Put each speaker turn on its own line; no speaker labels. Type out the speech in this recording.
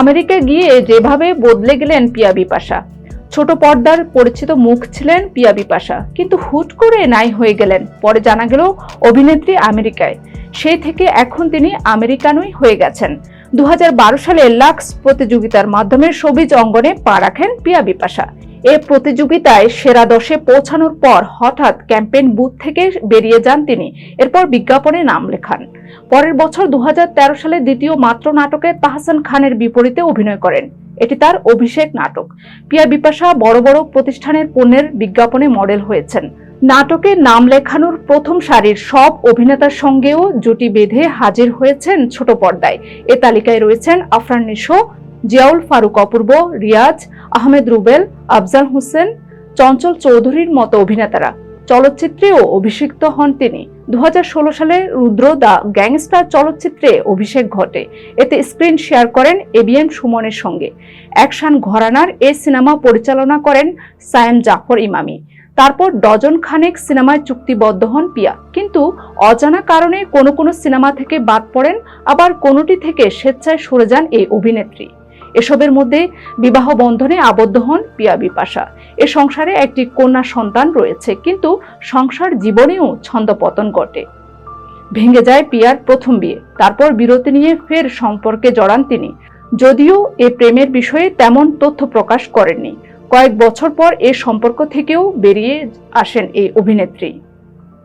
America গিয়ে যেভাবে বদলে গেলেন পিয়া বিপাশা, ছোট পর্দার পরিচিত মুখ ছিলেন পিয়া বিপাশা, কিন্তু হুট করে নাই হয়ে গেলেন। পরে জানা গেল, অভিনেত্রী আমেরিকায়। সেই থেকে এখন তিনি আমেরিকানই হয়ে গেছেন। দু হাজার বারো সালে লাক্স প্রতিযোগিতার মাধ্যমে সবিজ অঙ্গনে পা রাখেন পিয়া বিপাশা। এ প্রতিযোগিতায় সেরা দশে পৌঁছানোর পর হঠাৎ ক্যাম্পেইন বুথ থেকে বেরিয়ে যান তিনি। এরপর বিজ্ঞাপনে নাম লেখান। পরের বছর দু সালে দ্বিতীয় মাত্র নাটকে তাহসান খানের বিপরীতে অভিনয় করেন। এটি তার অভিষেক নাটক। পিয়া বিপাশা বড় বড় প্রতিষ্ঠানের পণ্যের বিজ্ঞাপনে মডেল হয়েছেন। নাটকে নাম লেখানোর প্রথম সারির সব অভিনেতার সঙ্গেও জুটি বেঁধে হাজির হয়েছেন ছোট পর্দায়। এ তালিকায় রয়েছেন আফরান নিশো জিয়াউল ফারুক অপূর্ব, রিয়াজ, আহমেদ রুবেল, আফজাল হোসেন, চঞ্চল চৌধুরীর মতো অভিনেতারা। চলচ্চিত্রেও অভিষিক্ত হন তিনি। দু হাজার ষোলো সালে রুদ্র দ্য গ্যাংস্টার চলচ্চিত্রে অভিষেক ঘটে। এতে স্ক্রিন শেয়ার করেন এবিএন সুমনের সঙ্গে। অ্যাকশন ঘরানার এ সিনেমা পরিচালনা করেন সায়েম জাফর ইমামি। তারপর ডজন খানেক সিনেমায় চুক্তিবদ্ধ হন পিয়া। কিন্তু অজানা কারণে কোনো কোনো সিনেমা থেকে বাদ পড়েন, আবার কোনোটি থেকে স্বেচ্ছায় সরে যান এই অভিনেত্রী। এসবের মধ্যে বিবাহ বন্ধনে আবদ্ধ হন পিয়া বিপাশা। এ সংসারে একটি কন্যা সন্তান রয়েছে, কিন্তু সংসার জীবনেও ছন্দপতন ঘটে। ভেঙে যায় পিয়ার প্রথম বিয়ে, তারপর বিরতি নিয়ে ফের সম্পর্কে জড়ান তিনি। যদিও এ প্রেমের বিষয়ে তেমন তথ্য প্রকাশ করেননি। কয়েক বছর পর এ সম্পর্ক থেকেও বেরিয়ে আসেন এই অভিনেত্রী।